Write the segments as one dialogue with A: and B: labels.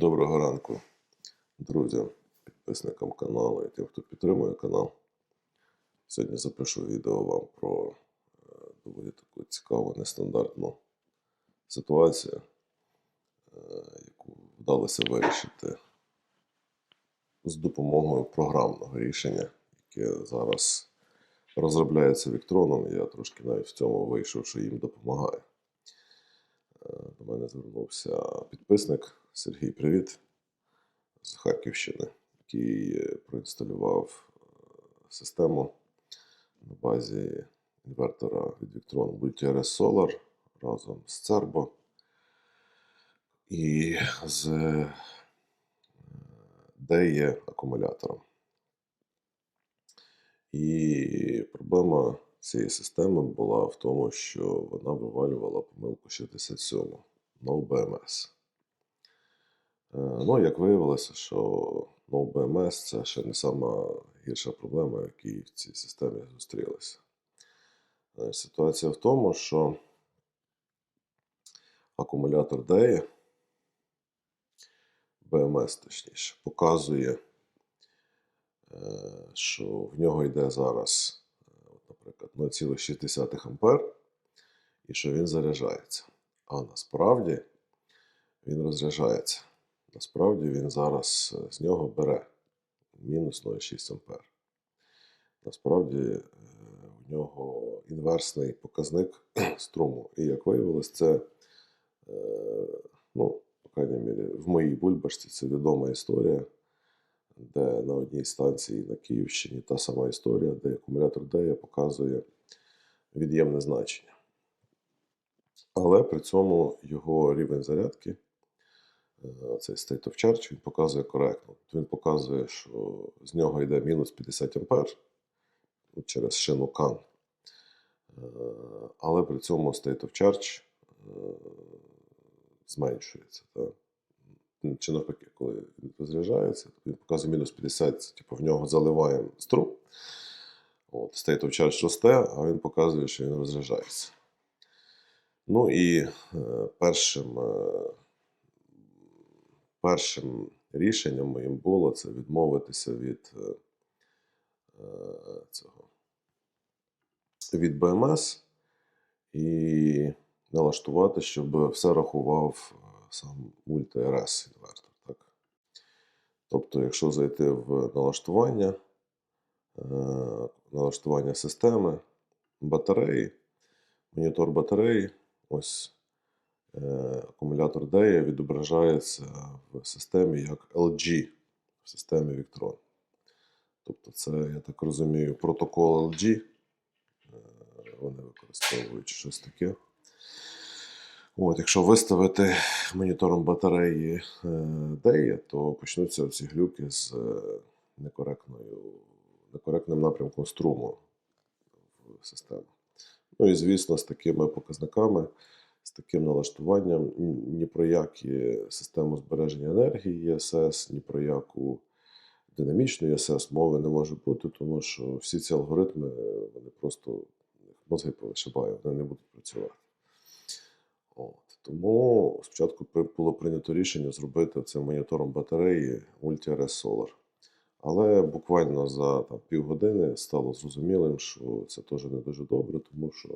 A: Доброго ранку, друзям, підписникам каналу і тим, хто підтримує канал. Сьогодні запишу відео вам про е, доволі таку цікаву, нестандартну ситуацію, е, яку вдалося вирішити з допомогою програмного рішення, яке зараз розробляється Віктроном. Я трошки навіть в цьому вийшов, що їм допомагає. Е, До мене звернувся підписник Сергій Привіт з Харківщини, який е, проінсталював е, систему на базі інвертора від Victron Multi-RS Solar разом з Cerbo і з е, DE акумулятором. І проблема цієї системи була в тому, що вона вивалювала помилку 67 No BMS. Е, Ну, як виявилося, що No BMS це ще не сама гірша проблема, які в цій системі зустрілися. Е, Ситуація в тому, що акумулятор DEI, BMS точніше, показує, е, що в нього йде зараз, наприклад, 0,6 ампер, і що він заряджається. А насправді він розряджається. Насправді він зараз е, з нього бере мінус 0,6 ампер. Насправді е, в нього інверсний показник струму. І як виявилось, це, е, ну, по крайній мірі, в моїй бульбашці це відома історія, де на одній станції на Київщині та сама історія, де акумулятор DEA показує від'ємне значення. Але при цьому його рівень зарядки, цей state of charge, він показує коректно. Він показує, що з нього йде мінус 50 ампер ну, через шину CAN. Е, Але при цьому state of charge е, зменшується. Так? Ну, Чи навпаки, коли він розряджається, він показує мінус 50, це, типу в нього заливаємо струм. От, state of charge росте, а він показує, що він розряджається. Ну і е, першим, е, першим рішенням моїм було це відмовитися від е, е, цього від BMS і налаштувати, щоб все рахував е, сам Multi-RS інвертор. Так? Тобто, якщо зайти в налаштування, налаштування системи, батареї, монітор батареї, ось акумулятор DEA відображається в системі як LG в системі Victron. Тобто, це, я так розумію, протокол LG. Е, Вони використовують щось таке. От, якщо виставити монітором батареї е, DEA, то почнуться ці глюки з е, некоректним напрямком струму в систему. Ну і звісно, з такими показниками, з таким налаштуванням ні- про які систему збереження енергії ЄСС, ні про яку динамічну ЄСС мови не може бути, тому що всі ці алгоритми вони просто мозги повишибають, вони не будуть працювати. От. Тому спочатку було прийнято рішення зробити цим монітором батареї Multi-RS Solar. Але буквально за півгодини стало зрозумілим, що це теж не дуже добре, тому що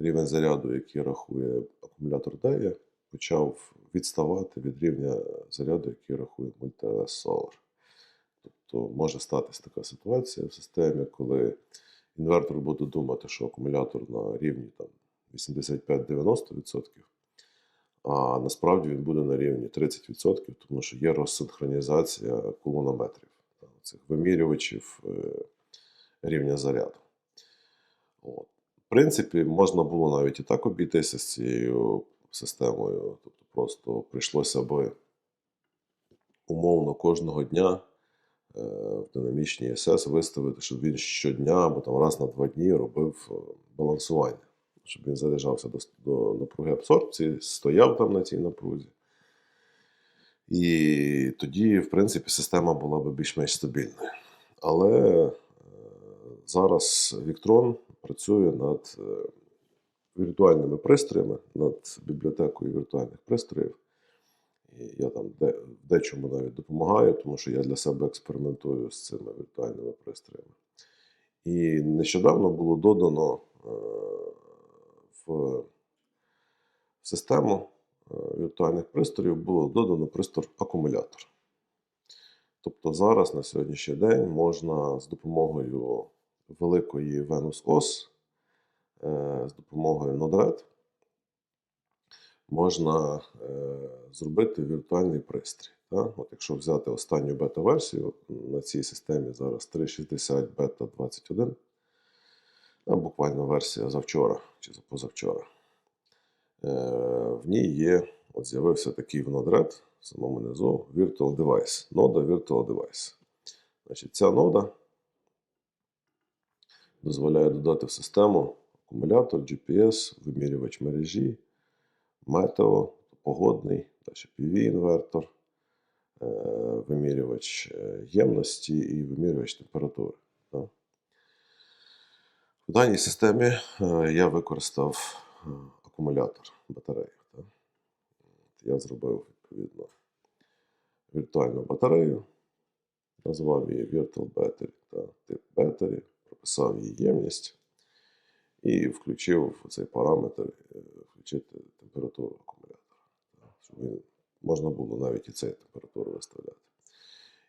A: рівень заряду, який рахує акумулятор DEA, почав відставати від рівня заряду, який рахує Multi-RS Solar. Тобто може статися така ситуація в системі, коли інвертор буде думати, що акумулятор на рівні там, 85-90%, а насправді він буде на рівні 30%, тому що є розсинхронізація кулонометрів, цих вимірювачів е, рівня заряду. От. Принципі, можна було навіть і так обійтися з цією системою. Тобто просто прийшлося би умовно кожного дня е, в динамічній СС виставити, щоб він щодня або там раз на два дні робив е, балансування, щоб він заряджався до, до напруги абсорбції, стояв там на цій напрузі. І тоді, в принципі, система була б більш-менш стабільною. Але е, зараз Victron працює над е, віртуальними пристроями, над бібліотекою віртуальних пристроїв, І я там де, дечому навіть допомагаю, тому що я для себе експериментую з цими віртуальними пристроями. І нещодавно було додано е, в систему е, віртуальних пристроїв було додано пристрій акумулятор. Тобто зараз на сьогоднішній день можна з допомогою великої Venus OS, е, з допомогою Node-RED можна е, зробити віртуальний пристрій. От якщо взяти останню бета-версію, на цій системі зараз 3.60 бета 21, буквально версія завчора чи позавчора. Е, в ній є, от з'явився такий в Node-RED, в самому низу Virtual Device. Нода Virtual Device. Значить, ця нода дозволяє додати в систему акумулятор, GPS, вимірювач мережі, метео, погодний, PV-інвертор, е, вимірювач е, ємності і вимірювач температури. В даній системі е, я використав акумулятор батареї. Я зробив відповідно віртуальну батарею, назвав її Virtual Battery та тип Battery, прописав її ємність і включив цей параметр е, включити температуру акумулятора. Щоб він, можна було навіть і цей температуру виставляти.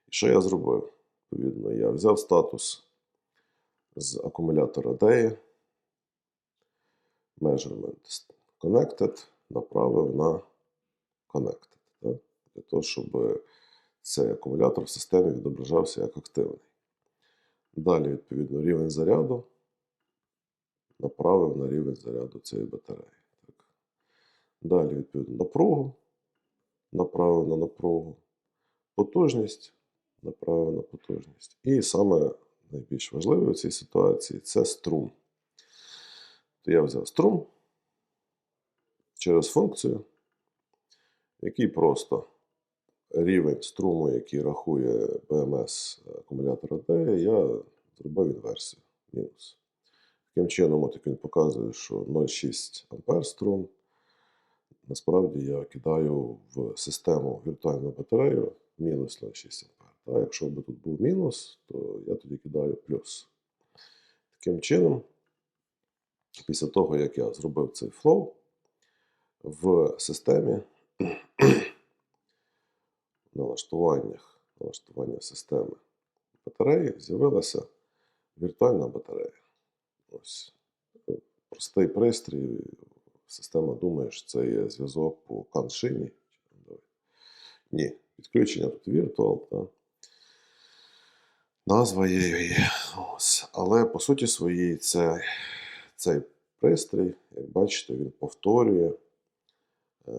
A: І що я зробив? Відповідно, я взяв статус з акумулятора DEI, Measurement Connected, направив на Connected. Так? Для того, щоб цей акумулятор в системі відображався як активний. Далі, відповідно, рівень заряду направив на рівень заряду цієї батареї. Так. Далі, відповідно, напругу направив на напругу, потужність направив на потужність. І саме найбільш важливе в цій ситуації це струм. То я взяв струм через функцію, який просто рівень струму, який рахує BMS акумулятора D, я зробив інверсію. Мінус. Таким чином, от як він показує, що 0,6 ампер струм. Насправді я кидаю в систему віртуальну батарею мінус 0,6 ампер. Та якщо б тут був мінус, то я тоді кидаю плюс. Таким чином, після того, як я зробив цей флоу, в системі налаштуваннях налаштування системи батареї з'явилася віртуальна батарея. Ось. Е, Простий пристрій. Система думає, що це є зв'язок по каншині. Ні, підключення тут Virtual. Та. Назва є, є. Ось. Але по суті своїй це, цей пристрій, як бачите, він повторює е,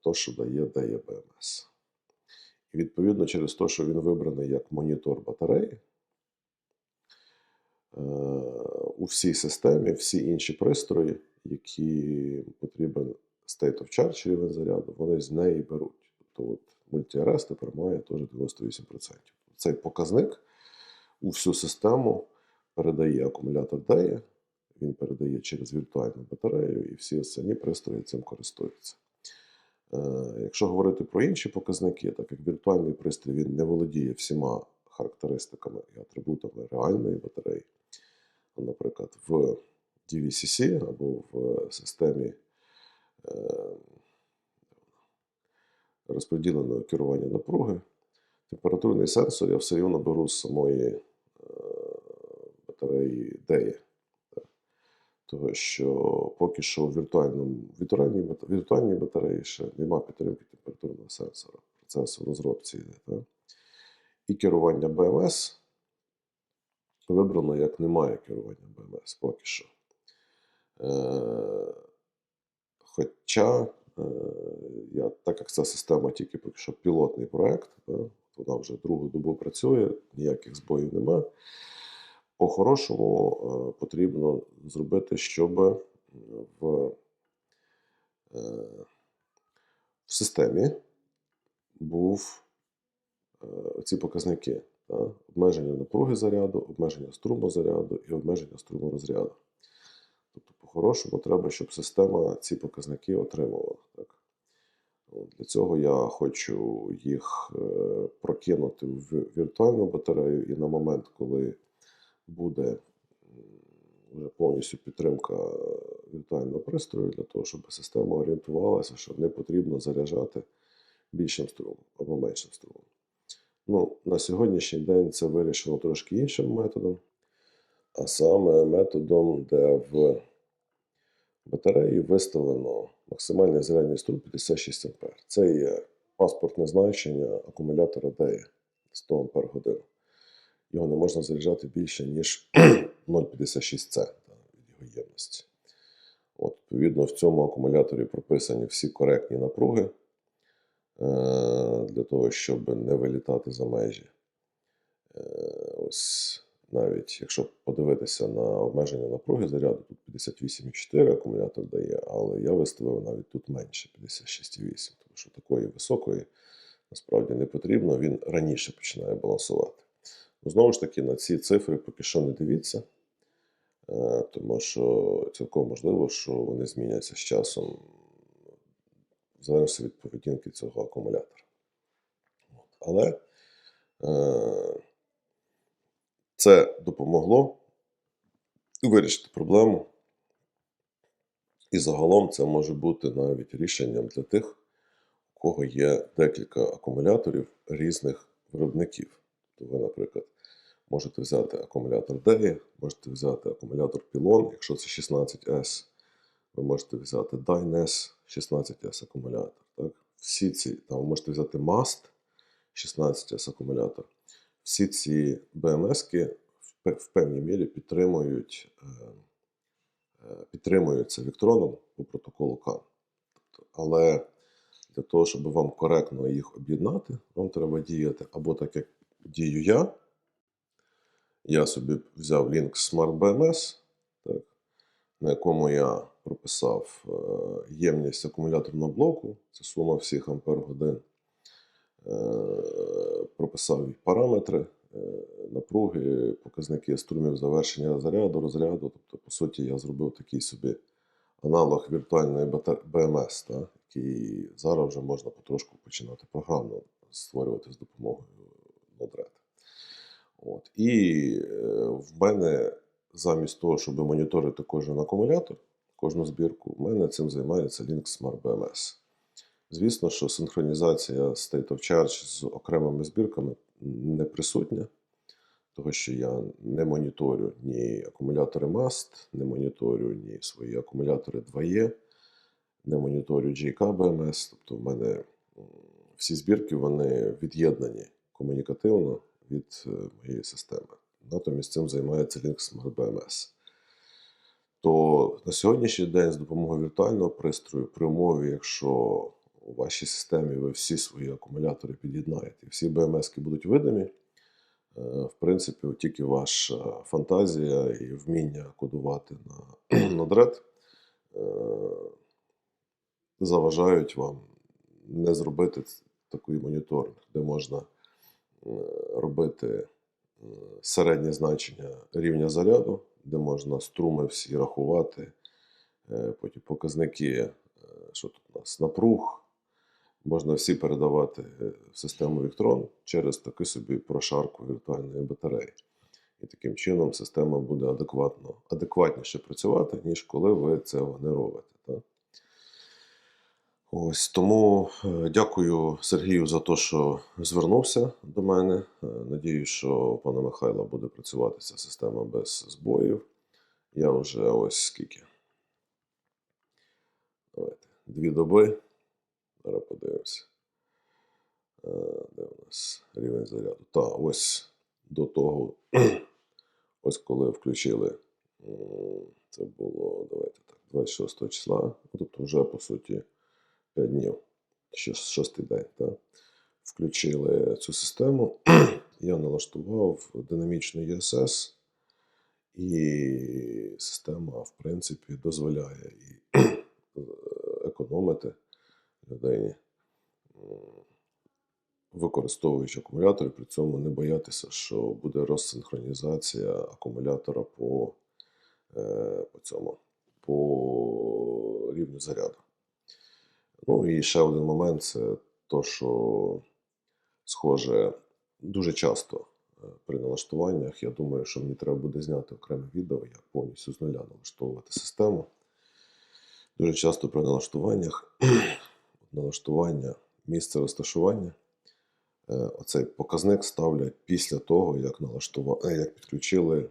A: то, що дає дає BMS. І відповідно через те, що він вибраний як монітор батареї, е, у всій системі всі інші пристрої, які потрібен state of charge рівень заряду, вони з неї беруть. Тобто от multi-RS тепер має теж 98%. Цей показник у всю систему передає акумулятор DEA, він передає через віртуальну батарею, і всі останні пристрої цим користуються. Е, Якщо говорити про інші показники, так як віртуальний пристрій він не володіє всіма характеристиками і атрибутами реальної батареї, наприклад, в DVCC або в системі е, розподіленого керування напруги, температурний сенсор я все рівно беру з самої е, батареї DEA. Того, що поки що в віртуальному, віртуальній, віртуальній батареї ще нема підтримки температурного сенсора. Процес в розробці йде. І керування BMS вибрано як немає керування BMS поки що. Е, хоча, е, я, так як ця система тільки поки що пілотний проект, вона вже другу добу працює, ніяких збоїв немає. По-хорошому е, потрібно зробити, щоб в, е, в системі був е, ці показники. Та? Обмеження напруги заряду, обмеження струму заряду і обмеження струму розряду. Тобто, по-хорошому, треба, щоб система ці показники отримувала. Так? Для цього я хочу їх е, прокинути в віртуальну батарею, і на момент, коли буде вже повністю підтримка е, віртуального пристрою, для того, щоб система орієнтувалася, що не потрібно заряджати більшим струмом або меншим струмом. Ну, на сьогоднішній день це вирішено трошки іншим методом, а саме методом, де в батареї виставлено максимальний зарядний струм 56 А. Це є паспортне значення акумулятора DE 100 Ах. Його не можна заряджати більше, ніж 0,56 С від його ємності. От, відповідно, в цьому акумуляторі прописані всі коректні напруги е, для того, щоб не вилітати за межі. Е, Ось навіть якщо подивитися на обмеження напруги заряду, тут 58,4 акумулятор дає, але я виставив навіть тут менше 56,8, тому що такої високої насправді не потрібно, він раніше починає балансувати. Знову ж таки, на ці цифри поки що не дивіться, е, тому що цілком можливо, що вони зміняться з часом в залежності від поведінки цього акумулятора. Але е, це допомогло вирішити проблему. І загалом це може бути навіть рішенням для тих, у кого є декілька акумуляторів різних виробників. Тобто ви, наприклад, можете взяти акумулятор DEI, можете взяти акумулятор Pylon, якщо це 16S, ви можете взяти Dynes 16S акумулятор. Так? Всі ці, там, ви можете взяти Mast 16S акумулятор. Всі ці BMS-ки в певній мірі підтримують, е, е, підтримуються електроном по протоколу CAN. Тобто, але для того, щоб вам коректно їх об'єднати, вам треба діяти або так, як дію я. Я собі взяв Link Smart BMS, так, на якому я прописав е, ємність акумуляторного блоку, це сума всіх ампер годин. Е, прописав параметри, е, напруги, показники струмів завершення заряду, розряду. Тобто, по суті, я зробив такий собі аналог віртуальної БМС, та, який зараз вже можна потрошку починати програмно створювати з допомогою Node-RED. От. І е, в мене замість того, щоб моніторити кожен акумулятор, кожну збірку, в мене цим займається Link Smart BMS. Звісно, що синхронізація State of Charge з окремими збірками не присутня, тому що я не моніторю ні акумулятори MAST, не моніторю ні свої акумулятори 2E, не моніторю JK BMS. Тобто в мене всі збірки вони від'єднані комунікативно від е, моєї системи. Натомість цим займається Link Smart BMS. То на сьогоднішній день з допомогою віртуального пристрою, при умові, якщо у вашій системі ви всі свої акумулятори під'єднаєте, всі BMS будуть видимі, е, в принципі, тільки ваша фантазія і вміння кодувати на Node-RED е, заважають вам не зробити такий моніторинг, де можна робити е, середнє значення рівня заряду, де можна струми всі рахувати, е, потім показники, е, що тут у нас напруг, можна всі передавати е, в систему Electron через таку собі прошарку віртуальної батареї. І таким чином система буде адекватно, адекватніше працювати, ніж коли ви цього не робите. Ось тому е, дякую Сергію за те, що звернувся до мене. Е, Надію, що у пана Михайла буде працювати ця система без збоїв. Я вже ось скільки. Давайте. Дві доби. Зараз подивимося. Е, Де у нас рівень заряду? Так, ось до того, ось коли включили, це було, давайте так, 26 числа, тобто вже по суті 5 днів, шостий день, так? включили цю систему. Я налаштував динамічну ESS, і система, в принципі, дозволяє і економити людині, використовуючи акумулятор, і при цьому не боятися, що буде розсинхронізація акумулятора по, е, по цьому по рівню заряду. Ну і ще один момент це то, що схоже дуже часто е, при налаштуваннях. Я думаю, що мені треба буде зняти окреме відео, як повністю з нуля налаштовувати систему. Дуже часто при налаштуваннях налаштування місце розташування. е, Оцей показник ставлять після того, як налаштува... е, як підключили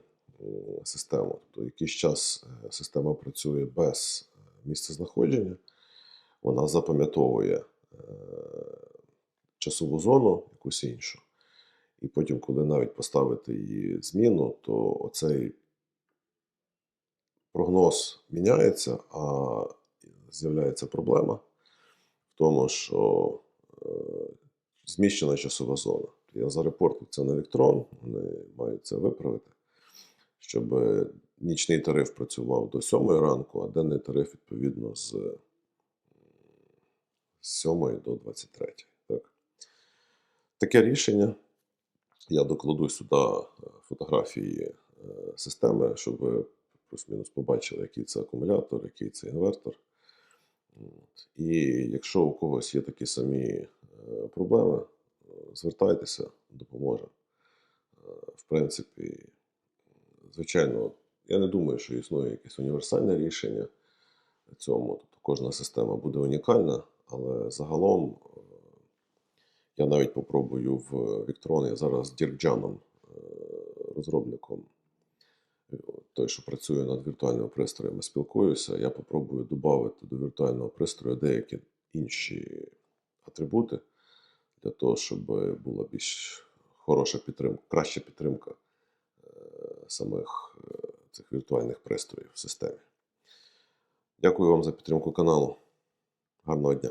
A: систему. Тобто якийсь час система працює без місця знаходження, вона запам'ятовує е, часову зону, якусь іншу. І потім, коли навіть поставити її зміну, то оцей прогноз міняється, а з'являється проблема в тому, що е, зміщена часова зона. Я зарепортив це на Electron, вони мають це виправити, щоб нічний тариф працював до 7 ранку, а денний тариф відповідно з, з 7 до 23. Так. Таке рішення. Я докладу сюди е, фотографії е, системи, щоб ви плюс-мінус побачили, який це акумулятор, який це інвертор. І якщо у когось є такі самі е, проблеми, звертайтеся, допоможе. Е, В принципі, звичайно, я не думаю, що існує якесь універсальне рішення цьому. Тобто кожна система буде унікальна, але загалом е, я навіть попробую в Victron, я зараз з Діркджаном, е, розробником, е, той, що працює над віртуальними пристроями, спілкуюся. Я попробую додати до віртуального пристрою деякі інші атрибути для того, щоб була більш хороша підтримка, краща підтримка самих цих віртуальних пристроїв в системі. Дякую вам за підтримку каналу. Гарного дня!